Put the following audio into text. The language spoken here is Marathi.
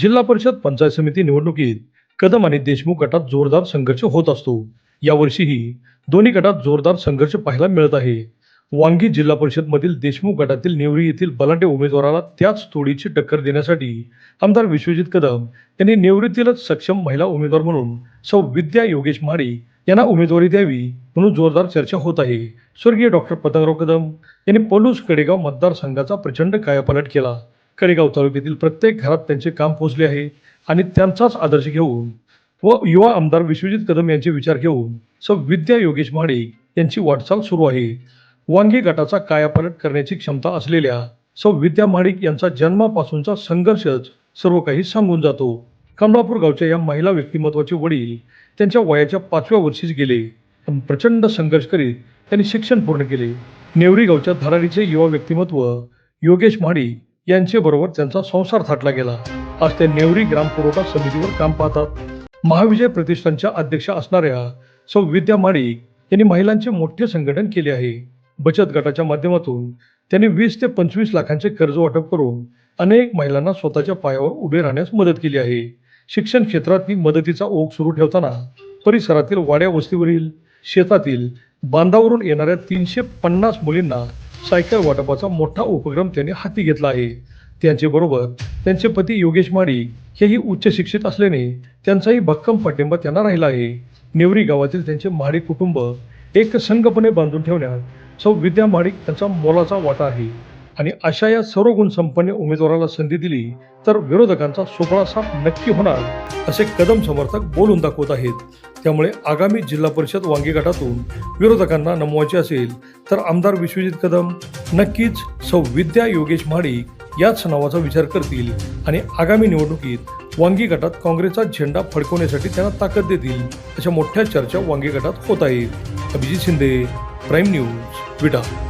जिल्हा परिषद पंचायत समिती निवडणुकीत कदम आणि देशमुख गटात जोरदार संघर्ष होत असतो. यावर्षीही दोन्ही गटात जोरदार संघर्ष पाहायला मिळत आहे. वांगी जिल्हा परिषदमधील देशमुख गटातील नेवरी येथील बलाटे उमेदवाराला त्याच तोडीची टक्कर देण्यासाठी आमदार विश्वजित कदम यांनी नेवरीतीलच सक्षम महिला उमेदवार म्हणून सौ विद्या योगेश माडी यांना उमेदवारी द्यावी म्हणून जोरदार चर्चा होत आहे. स्वर्गीय डॉक्टर पतंगराव कदम यांनी पलूस कडेगाव मतदारसंघाचा प्रचंड कायापालट केला. कडेगाव तालुक्यातील प्रत्येक घरात त्यांचे काम पोहोचले आहे आणि त्यांचाच आदर्श घेऊन व युवा आमदार विश्वजित कदम यांचे विचार घेऊन सौ विद्या योगेश म्हाडे यांची वाटचाल सुरू आहे. वांगी गटाचा कायापालट करण्याची क्षमता असलेल्या सौ विद्या महाडिक यांचा जन्मापासूनचा संघर्षच सर्व काही सांगून जातो. कमलापूर गावच्या या महिला व्यक्तिमत्वाचे वडील त्यांच्या वयाच्या पाचव्या वर्षीच गेले. पण प्रचंड संघर्ष करीत त्यांनी शिक्षण पूर्ण केले. नेवरी गावच्या धरारीचे युवा व्यक्तिमत्व योगेश म्हाडी यांच्याबरोबर त्यांचा संसार थाटला गेला. आज ते नेवरी ग्राम पुरवठा समितीवर काम पाहतात. महाविजय प्रतिष्ठानच्या अध्यक्षा असणाऱ्या सौ विद्या माडिक यांनी महिलांचे मोठे संघटन केले आहे. बचत गटाच्या माध्यमातून त्यांनी वीस ते पंचवीस लाखांचे कर्ज वाटप करून अनेक महिलांना स्वतःच्या पायावर उभे राहण्यास मदत केली आहे. शिक्षण क्षेत्रातही मदतीचा ओघ सुरू ठेवताना परिसरातील वाड्या वस्तीवरील शेतातील बांधावरून येणाऱ्या तीनशे पन्नास मुलींना सायकल वाटपाचा मोठा उपक्रम त्यांनी हाती घेतला आहे. त्यांच्याबरोबर त्यांचे पती योगेश माडी हेही उच्च शिक्षित असल्याने त्यांचाही भक्कम पाठिंबा त्यांना राहिला आहे. नेवरी गावातील त्यांचे महाडिक कुटुंब एक संघपणे बांधून ठेवण्यात सौ विद्या महाडिक यांचा मोलाचा वाटा आहे. आणि अशा या सर्व गुणसंपन्न उमेदवाराला संधी दिली तर विरोधकांचा सोपळा नक्की होणार असे कदम समर्थक बोलून दाखवत आहेत. त्यामुळे आगामी जिल्हा परिषद वांगी गटातून विरोधकांना नमवायचे असेल तर आमदार विश्वजित कदम नक्कीच सौ विद्या योगेश महाडिक याच नावाचा विचार करतील आणि आगामी निवडणुकीत वांगी गटात काँग्रेसचा झेंडा फडकवण्यासाठी त्यांना ताकद देतील अशा मोठ्या चर्चा वांगी गटात होत आहेत. Abhijit Shinde prime news Vita.